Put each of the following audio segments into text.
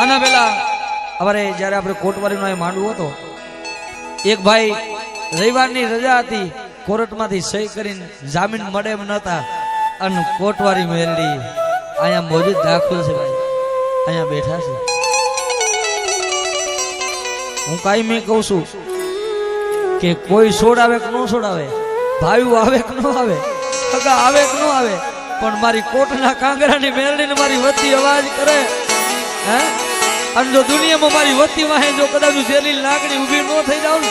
આના પેલા અમારે જ્યારે આપણે કોટવારીનો એ માંડવો હતો, એક ભાઈ રવિવારની રજા હતી, કોર્ટમાંથી સહી કરીને જામીન મળે એમ નતા અને કોટવારી મેળવી અહીંયા મોજૂદ દાખલો છે ભાઈ. અહીંયા બેઠા છે. હું કાંઈ મેં કહું છું કે કોઈ છોડાવે કે ન છોડાવે ભાવ્યું આવે કે ન આવે આવે કે ન આવે, પણ મારી કોટના કાંગરાની મેળડીને મારી વતી અવાજ કરે. હે? અને જો દુનિયામાં મારી વતી વાહે જો કદાચ જેલી લાકડી ઊભી ન થઈ જાવ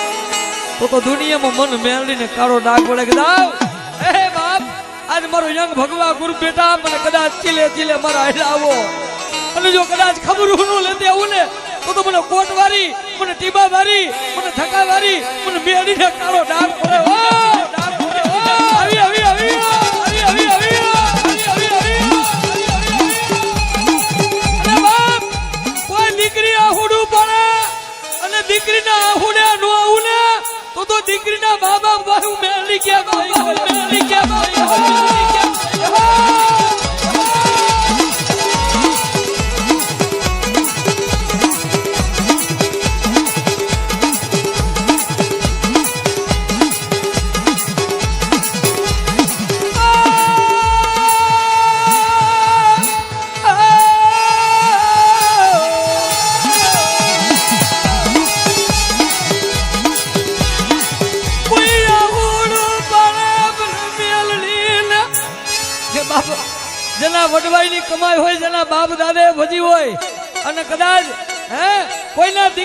તો તો દુનિયામાં મન મેળવીને કાળો ડાઘ પડે કે દાવ હે બાપ, આજ મારો યંગ ભગવા ગુરુ બેટા મને કદાચ ચીલે ચીલે મારા હેલા આવો. અને જો કદાચ ખબર હું ન લેતી આવું ને, તો તો મને કોટ વારી મને ટીબા વારી મને થકા વારી મને મેળીને કાળો ડાઘ પડે. તો દીકરીના બાબા બહુ મેલી ગયા મેલી ગયા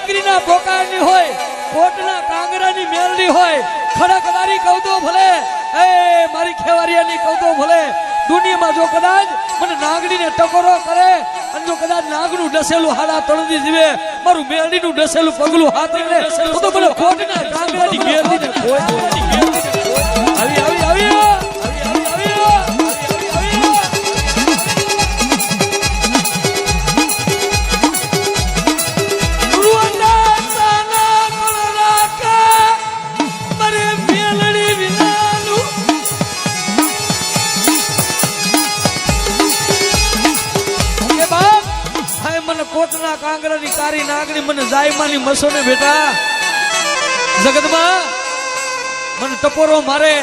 દીકરીના પોકારની હોય કોટના કાંગરાની મેલની હોય ખડકવારી કહું તો ભલે, એ મારી ખેવારિયાની કહું તો ભલે. દુનિયામાં જો કદાચ મને નાગડીને ટકોરો કરે, અને જો કદાચ નાગનું ડસેલું હાડા તળદી જીવે, મારું મેલડીનું ડસેલું પગલું હાથ લે, તો મને કોટના કાંગરાની મેલડીને કોઈ કારી નાગણી મને જાયમાની મસોને બેટા. જગતમાં મને ટપોરો મારે.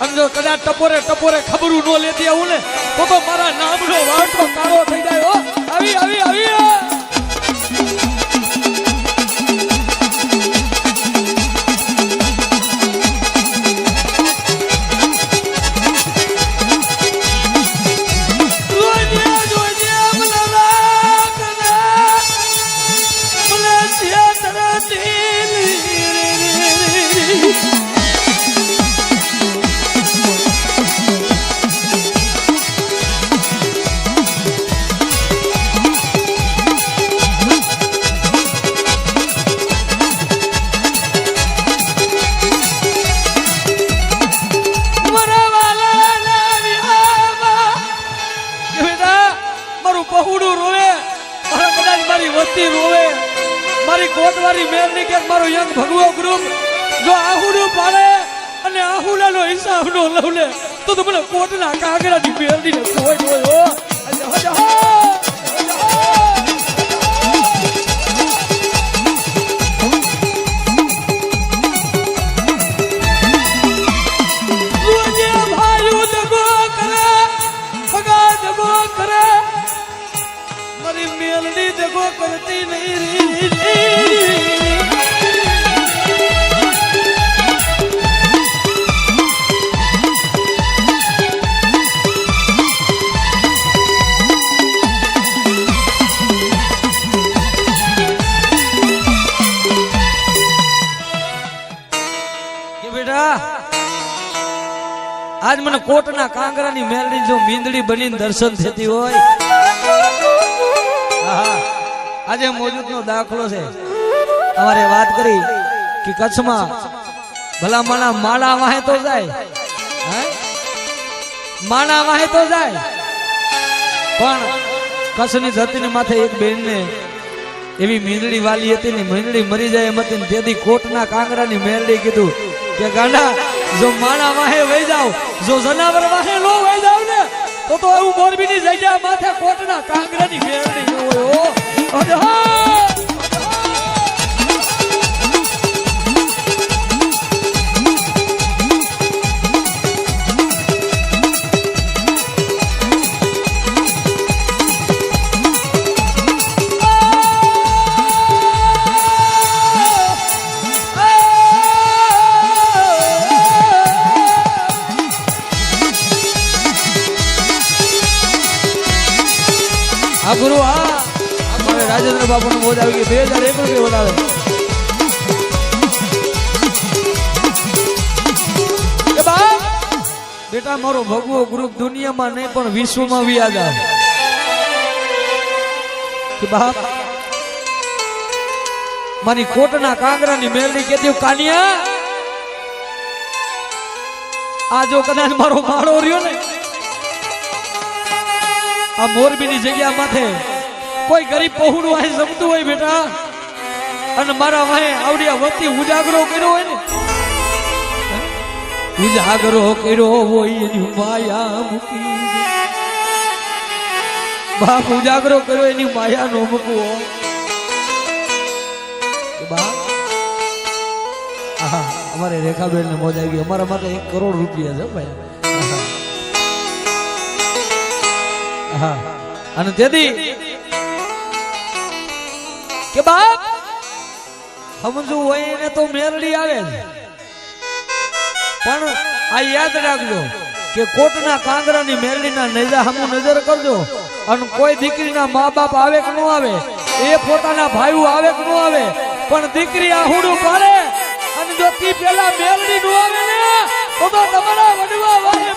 અને જો કદાચ ટપોરે ટપોરે ખબરું ન લેતી આવું ને, તો તો મારા નામનો વાટો કાળો ભગવો ગ્રુપ જો આહુડું પાડે અને આહુડાનો હિસાબ નો લવલે, તો તમને મને કોટના કાગડાની મેરની ને કોઈ કોઈ કોટના કાંગરાની મેલડી જો મીંદડી બનીને દર્શન થતી હોય. આજે મોજૂદનો દાખલો છે. અમારે વાત કરી કે કચ્છમાં ભલા માણા માળા વાહે તો જાય. હે? માણા વાહે તો જાય. પણ કચ્છની ધરતીની માથે એક બેનને એવી મીંદડી વાલી હતી ને મીંદડી મરી જાય એમ હતી ને તેથી કોટના કાંગરાની મેલડી કીધું કે ગાંડા જો માણા વાહે વહી જાવ જો જનાવર વાહે નો વહી જાવ ને, તો તો એવું મોરબીની જગ્યા માથે કોટના કાંગરાની ન હોય બાપુનો મોજ આવી ગયું. બે હજાર એક રૂપિયા વધારે. બેટા, મારો ભગવો ગ્રુપ દુનિયામાં નહીં, પણ વિશ્વમાં વ્યાજ બાપ મારી ખોટના કાંગરાની મેલડી કેતી કાનિયા, આ જો કદાચ મારો માળો રહ્યો ને, આ મોરબીની જગ્યા માથે કોઈ ગરીબ પહોળું આ જમતું હોય બેટા. અને મારા વાહે આવડિયા વતી ઉજાગરો કર્યો હોય ને. ઉજાગરો કર્યો હોય એની માયા મૂકી બાપ ઉજાગરો કર્યો એની માયા નો મૂકવો. અમારે રેખાબેન ને મોજ આવી અમારા માટે એક કરોડ રૂપિયા છે, ભાઈ. આહા. અને તેથી કે બાપ સમજવું હોય એને તો મેરડી આવે પણ આ યાદ રાખજો કે કોટના કાંગરાની મેરડીના નજર હમુ નજર કરજો. અને કોઈ દીકરીના મા બાપ આવે કે ન આવે, એ પોતાના ભાઈઓ આવે કે ન આવે, પણ દીકરી આહુડું પાડે. અને જો તી પેલા મેરડી ન આવે ને, તો તમારા વડવા વાળે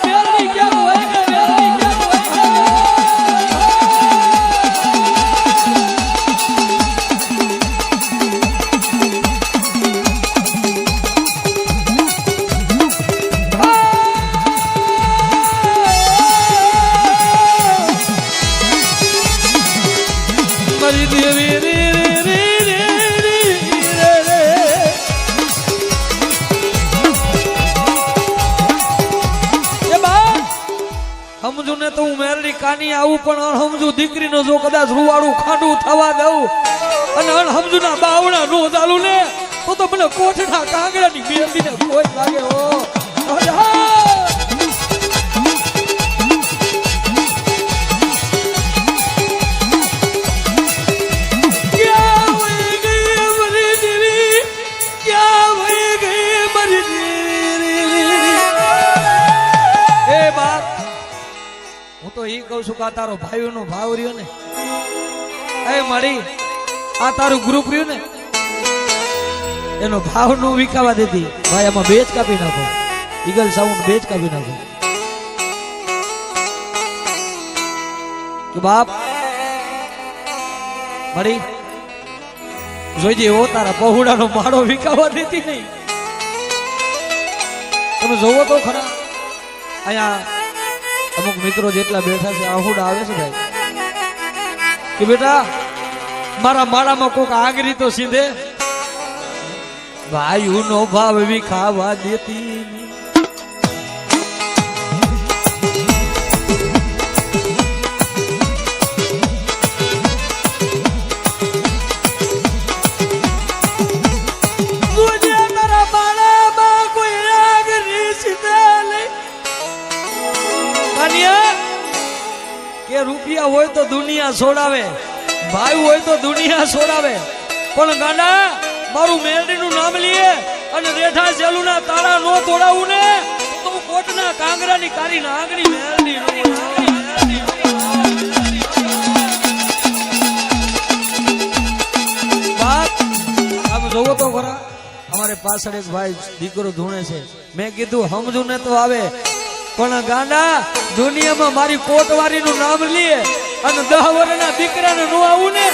કાની આવું પણ અણહમજુ દીકરીનો જો કદાચ રૂવાડું ખાડું થવા દઉં અને અણહમજુ ના બાવણા નો ચાલુ ને, તો તો મને કોઠના કાંગડાની મેરડી ને કોઈ લાગે હો! કહું છું કે આ તારો ભાઈઓનો ભાવ રહ્યો ને, એ મારી, આ તારું ગ્રુપ રહ્યું ને, એનો ભાવનું વિકાવા દીધી. ભાઈ, આમાં બેચ કાપી નાખો. ઈગલ સાઉન્ડ બેચ કાપી નાખો. બાપ મળી જોઈજે એવો તારા પહોળાનો માળો વિકાવા દેતી નહીં. તમે જોવો તો ખરા. અહીંયા અમુક મિત્રો જેટલા બેઠા છે, આહુડા આવે છે ભાઈ. કે બેટા, મારા માળામાં કોક આગરી તો સીધે. ભાઈ નો ભાવ વિખાવા દેતી છોડાવે. ભાઈ હોય તો દુનિયા છોડાવે. પણ ગાંડા મારું મેરડીનું નામ લઈએ અને રેઠા સેલુના તારા નો તોડાવું ને, તો હું કોટના કાંગરાની કારી નાગરી. બાપ આમ જોવો તો ખરા, અમારે પાછળ એક ભાઈ દીકરો ધૂણે છે. મેં કીધું, સમજુ ને તો આવે. પણ ગાંડા, દુનિયામાં મારી કોટવારી નું નામ લઈએ અને દહ દીકરાને નો આવું ને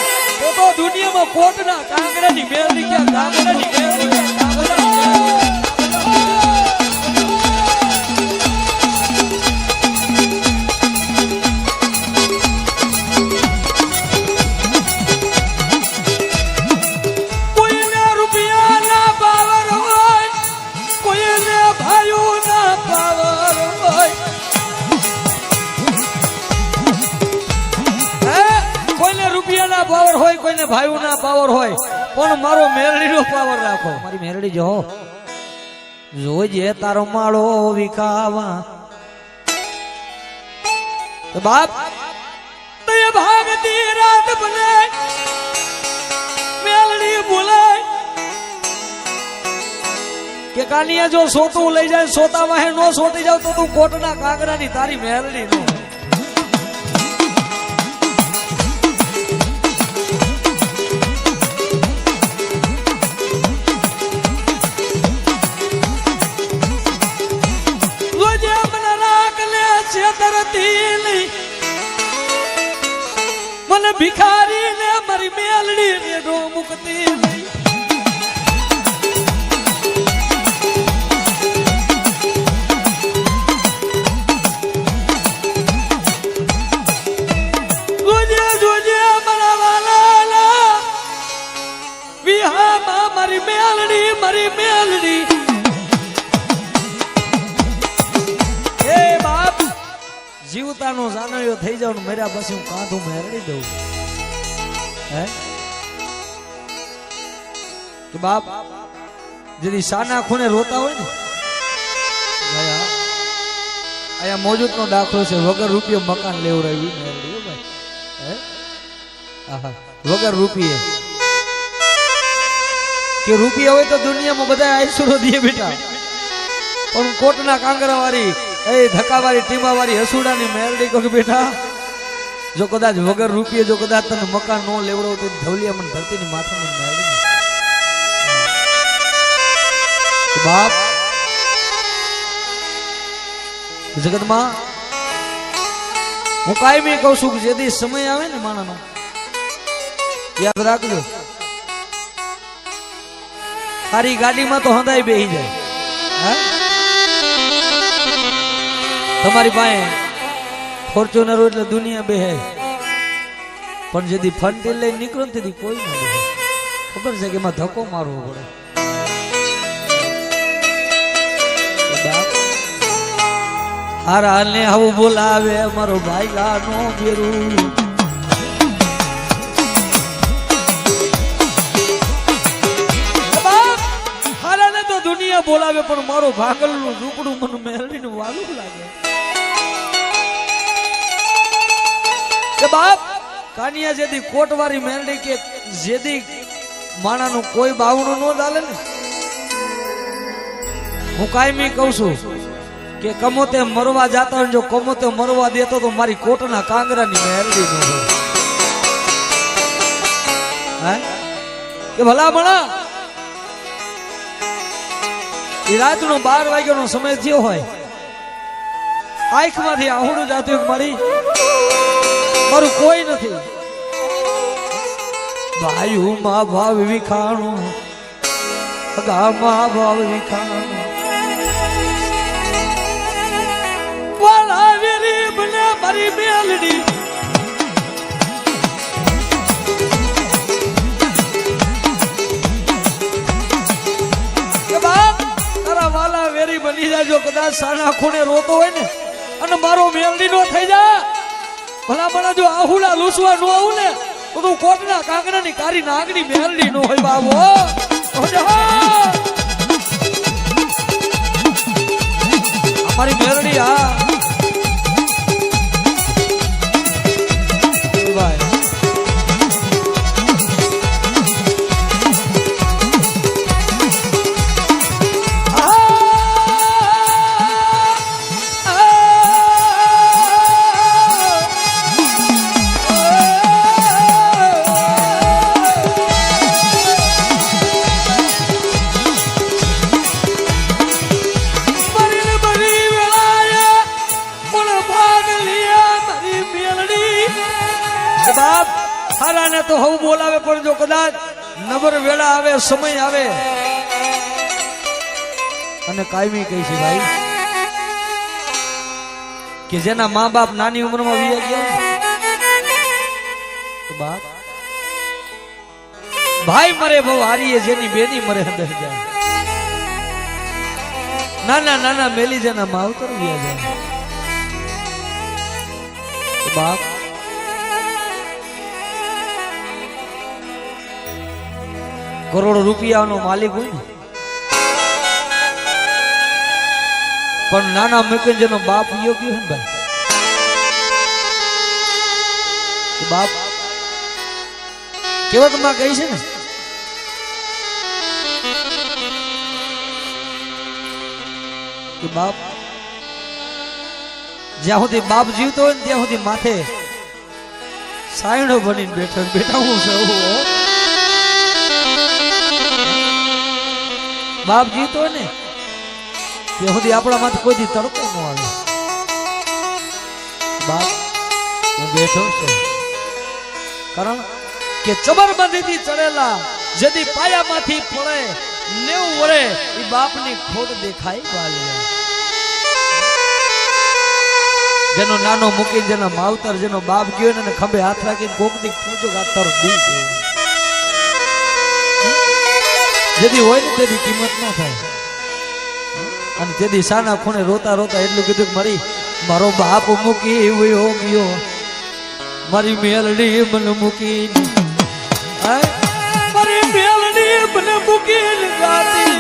તો દુનિયામાં કોટના કાંગરાની મેળવી ક્યાં કાંગરાની મેળવી ભાઈઓના પાવર હોય પણ મારો મેરડીનો પાવર રાખો. મારી મેરડી જો. જોજે તારો માળો વિકાવા તો બાપ તે ભાગતી રાત બને મેલડી બોલાય કે કાનિયા જો સોતું લઈ જાય સોતા વાહે નો સોટી જાવ તો તું કોટના કાગરાની તારી મેલડી નો. વિહારી ને મારી મેલડી ને નો મુકતી નહીં. મારા મેલડી, મારી મેલડી. જીવતાનો જાનૈયો થઈ જાવ મર્યા પછી હું કાંધું મેરડી દઉં. કે બાપ, જેથી સાના ખૂણે રોતા હોય ને, અહીંયા અહીંયા મોજૂદનો દાખલો છે, વગર રૂપિયો મકાન લેવડાવી મેરડી હે વગર રૂપિયે. કે રૂપિયા હોય તો દુનિયામાં બધા આઈસુરો દે બેટા. પણ કોટના કાંગરા વાળી એ ધક્કાવાળી, ટીમાવાળી, હસુડાની મેલડી કહો કે બેટા જો કદાચ વગર રૂપિયે, જો કદાચ તને મકાન નો લેવડો તો ધવલિયા મને ધરતીની માથે મને મેળવી દે. બાપ, જગતમાં હું કાયમી કહું છું કે જેથી સમય આવે ને માણાનો, યાદ રાખજો. તારી ગાડીમાં તો હંધાઈ બેહી જાય. તમારી પાસે ફોર્ચ્યુનર હોય એટલે દુનિયા બે પણ જેથી ફંટી લઈને નીકળો ને તેથી કોઈ ના ખબર છે કે એમાં ધક્કો મારવો પડે. હારાને આવું બોલાવે મારો ભાઈ લાનો બેરું હારાને તો દુનિયા બોલાવે, પણ મારો ભાગલનું ઝૂકડું મને મેળવીને વાલું લાગે. કે બાપ, કાનિયા જેદી કોટવારી મેરડી કે જેદી માણાનું કોઈ બાવણું ન ચાલે ને? હું કાયમી કહું છું કે કમોતે મરવા જાતા જો કમોતે મરવા દેતો તો મારી કોટના કાંગરાની મેરડી ન હોય. કે ભલા ભણા એ રાતનો બાર વાગ્યાનો સમય થયો હોય. આંખમાંથી આહુડું જાતું મારી? મારું કોઈ નથી. ભાઈ માં ભાવ વિખાણું ગામાં ભાવ વિખાણું. વેરી બને બની જાજો, કદાચ સાના ખૂણે રોતો હોય ને, અને મારો મેલડી નો થઈ જા. ભલા ભલા જો આહુલા લૂસવા નો આવું ને, તો તું કોટના કાંગરાની કારી નાગની મેલડી નો હોય બાબો. અમારી મેલડી હા કાયમી કહી છે ભાઈ. કે જેના મા બાપ નાની ઉંમરમાં વિયા ગયા બાપ, ભાઈ મરે બહુ, હારીએ જેની બેની મરે હદર જાય. નાના નાના મેલી જેના માવતર વિયા જાય. બાપ, કરોડો રૂપિયાનો માલિક હોય ને પણ નાના મૂકીને નો બાપ યોગી હોય ને ભાઈ? બાપ કેવકમાં કહી છે ને, કે બાપ, જ્યાં સુધી બાપ જીવતો હોય ને ત્યાં સુધી માથે સાયણો બનીને બેઠો બેઠા હું સૌ બાપ જીવતો ને ત્યાં સુધી આપણા માથે કોઈ તડકો ન આવે. બાપ હું બેઠો છું. કારણ કે ચબરબંધીથી ચડેલા જેથી પાયામાંથી પડે નેવું વળે એ બાપની ખોટ દેખાય વાલિયા જેનો નાનો મૂકીને જેનો માવતર જેનો બાપ ગયો ને ખંભે હાથ રાખીને કોકની દી ગાતર દી કેવો જેથી હોય ને તેની કિંમત ન થાય. અને તે દિશાના ખૂણે રોતા રોતા એટલું કીધું કે મારી, મારો બાપ મૂકી વયો ગયો. મારી મેલડી મન મૂકી. મારી મેલડી મન મૂકી ગાતી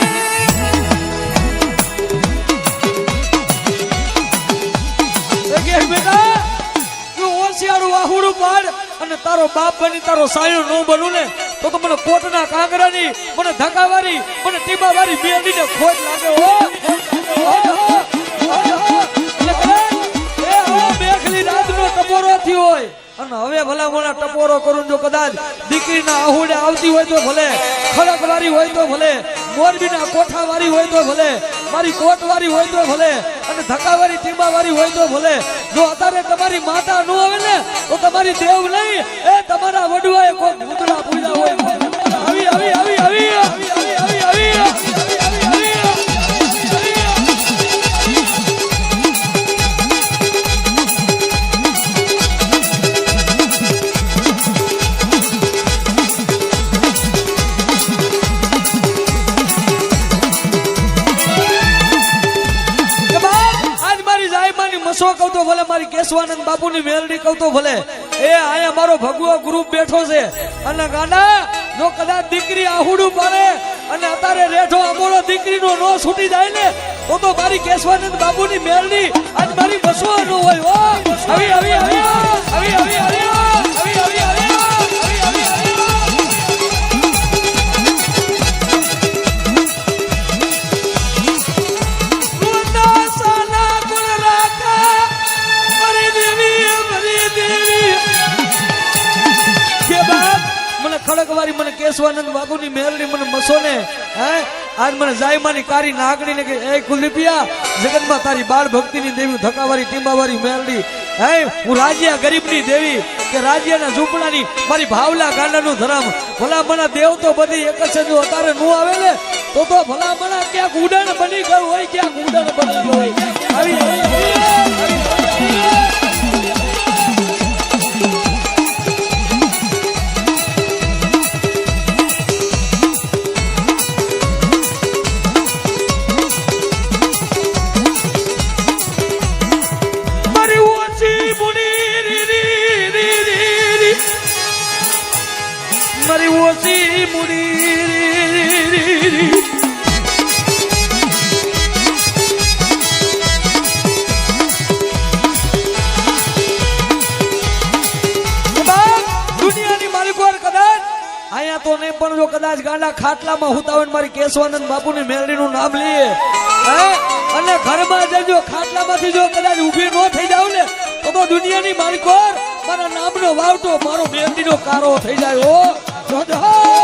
અને તારો બાપ બની, તારો સાયો ન બનું ને, તો તો મને કોટના કાંગરાની, મને ધકાવારી મને ટીબાવારી બેડીને ખોટ લાગે હો. અને હવે ભલા મોણા ટપોરો કરું જો કદાચ દીકરીના આહુડે આવતી હોય તો ભલે ખડકવારી હોય તો ભલે, મોરબીના કોઠાવારી હોય તો ભલે, મારી કોટવારી હોય તો ભલે, અને ધક્કાવારી ટીંબાવારી હોય તો ભલે. જો અત્યારે તમારી માતા ન આવે ને, તો તમારી દેવ નહીં, એ તમારા વડવાએ કોઈ ભૂતડા પૂજા હોય. આવી આવી આવી આવી. મારી કેશવાનંદ બાપુની મેલડી કહું તો ભલે એ અહીંયા મારો ભગવો ગ્રુપ બેઠો છે અને ગાના જો કદાચ દીકરી આહુડું પાડે અને અત્યારે રેઠો અમારો દીકરીનો નો છૂટી જાય ને તો તો મારી કેશવાનંદ બાપુની મેલડી આજ મારી બસવાનો હોય હો આવી આવી આવી આવી આવી કેશવાનંદ બાબુની મેલની મને મસોને હે? આજ મને જાયમાની કારી નાગણી ને કે એ કુલદીપિયા જગતમાં તારી બાળ ભક્તિની દેવી ધકાવારી ટીંબાવારી મેલડી હે? હું રાજ્યા ગરીબની દેવી કે રાજ્યના ઝૂંપડાની મારી ભાવલા ગાંડાનું ધરમ. ભલા મના દેવ તો બધી એક જ જો અતારે નું આવે ને તો તો ભલા મના ક્યાંક ઉડાણ બની ગયું હોય ક્યાંક ઉડાણ બની ગયું હોય. આવી, ગાંડા ખાટલામાં હુતાવન ને મારી કેશવાનંદ બાપુની મેલડીનું નામ લઈએ હે? અને ઘરમાં જજો, ખાટલામાંથી જો કદાચ ઊભી ન થઈ જાવ ને, તો તો દુનિયાની માલિકો મારા નામનો વાવટો, મારો મેલડીનો કારો થઈ જાય ઓ જોજો.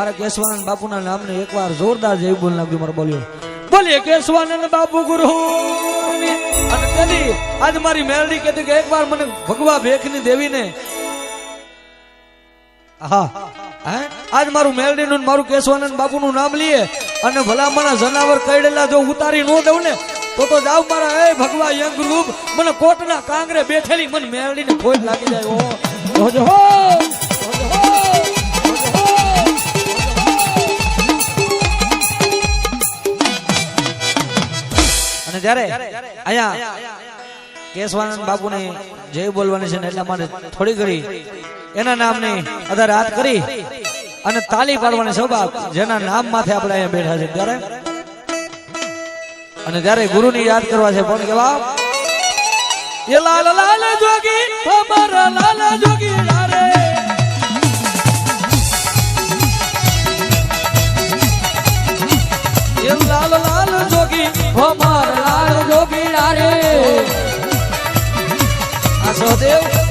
મારા કેશવાનંદ બાપુના નામને એકવાર જોરદાર જય બોલ નાખજો મારો બોલ્યો. બોલીએ કેશવાનંદ બાપુ ગુરુ અને તેથી આજ મારી મેલડી કહેતી કે એકવાર મને ભગવા ભેખની દેવીને હા? આજ મારું મેલડીનું ને મારું કેશવાનંદ બાપુનું નામ લઈએ અને ભલામણા જનાવર કઈડેલા જો ઉતારી ન દઉં ને, તો તો જાવ મારા, એ ભગવા યંગ રૂપ મને કોટના કાંગરે બેઠેલી, મને મેલડીને ખોજ લાગી જાય. ઓ જોજો અને જ્યારે અહીંયા કેશવાનંદ બાપુને જય બોલવાની છે ને એટલા માટે થોડી ઘડી એના નામની અધાર હાથ કરી અને તાલી પાડવાની બાપ જેના નામ માથે આપણે અહીંયા બેઠા છે. ત્યારે અને ત્યારે ગુરુની યાદ કરવા છે પણ કેવા એ લાલ લાલ જોગી લાલ જોગી જેમ લાલ લાલ સદેવ